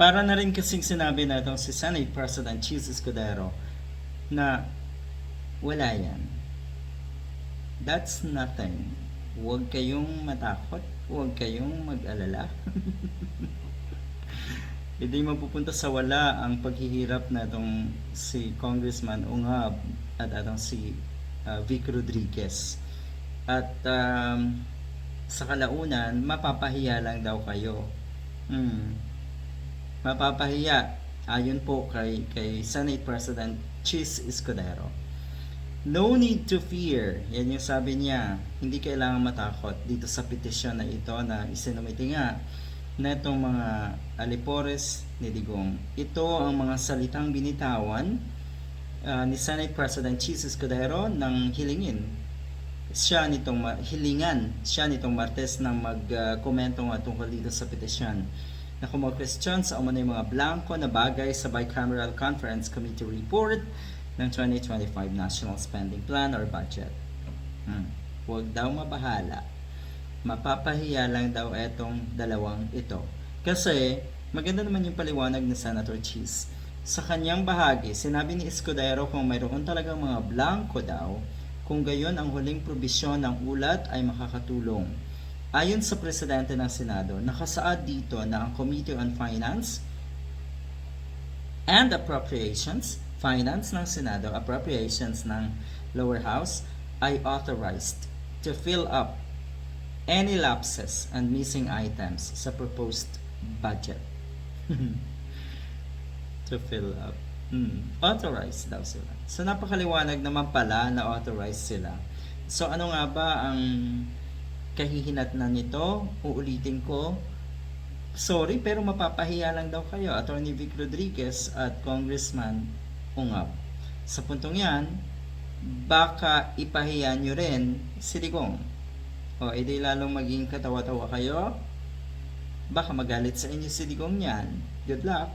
Para na rin kasing sinabi na itong si Senate President Cheese Escudero na wala yan. That's nothing. Huwag kayong matakot. Huwag kayong mag-alala. Hindi mapupunta sa wala ang paghihirap na itong si Congressman Ungab at atong si uh, Vic Rodriguez. At um, sa kalaunan, mapapahiya lang daw kayo. Hmm. Mapapahiya. Ayon po kay, kay Senate President Chis Escudero. No need to fear. Yan yung sabi niya. Hindi kailangan matakot dito sa petisyon na ito na isinumiti nga na itong mga alipores ni Digong. Ito ang mga salitang binitawan ah, ni Senate President Chis Escudero ng hilingin. Siya nitong hilingan, siya nitong Martes nang magkomento nga tungkol dito sa petisyon na kumo-question sa umano'y mga blanco na bagay sa Bicameral Conference Committee report ng 2025 National Spending Plan or Budget. Hmm. Huwag daw mabahala. Mapapahiya lang daw etong dalawang ito. Kasi maganda naman yung paliwanag ni Senator Cheese. Sa kanyang bahagi, sinabi ni Escudero kung mayroon talagang mga blanco daw, kung gayon ang huling probisyon ng ulat ay makakatulong. Ayon sa Presidente ng Senado, nakasaad dito na ang Committee on Finance and Appropriations, Finance ng Senado, Appropriations ng Lower House, ay authorized to fill up any lapses and missing items sa proposed budget. to fill up. Hmm. Authorized daw sila. So napakaliwanag naman pala na authorized sila. So ano nga ba ang kahihinatnan nito? Uulitin ko. Sorry, pero mapapahiya lang daw kayo. Attorney Vic Rodriguez at Congressman Ungab. Sa puntong yan, baka ipahiya nyo rin si Digong. O, edi lalong maging katawa-tawa kayo. Baka magalit sa inyo si Digong yan. Good luck.